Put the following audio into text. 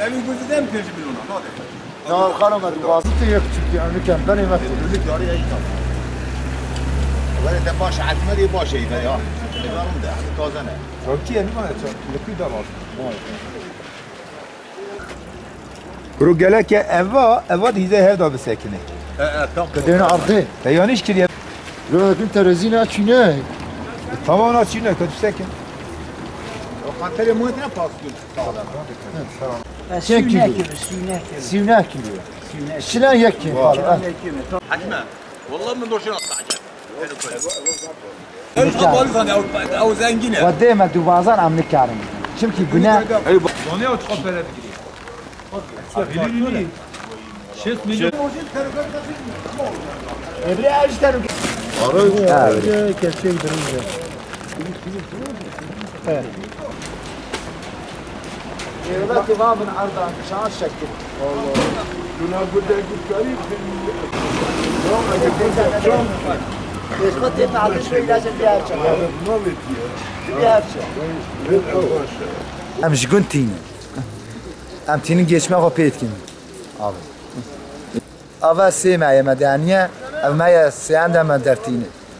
Evin gözünden mi peşin milyona? Hadi. Ya kanım hadi vazıtı yok çünkü yani mükemmel yemek. Ürünlük yarı yayın. Böyle de baş atma diye baş eğme ya. Çıkarım da taze ne? Çok iyi mi var? Çok likvid de var. Kuru gelek ya eva, eva dize her da besekini. He he tam. Kadını ardı. Te yanlış kiriye. Rövekin terezini açını. Tamam ona çiğne kötü sekin. O kanteli muhtemelen pas gün. Sen kilo. Sivne kilo. Şilen yek kim falan. Hatme. Vallahi من دوشنا طاعه. Her kabalı ya o zengine. و دائما دوازان عم نكارم چمكي بناء Ey bak. Donya o çıkıp böyle bir giriyor. Bilir mi? Şes milyon. ابري اجتر كشيء درجه دلوقتي ما من عرض شان شكل والله كنا بدك تتكلم شوي لازم Em ji gund tînin. Em tînin geçme xwe pê dikin. Ava sê me ye medeniye, ev me ye sêyan de me dertîne.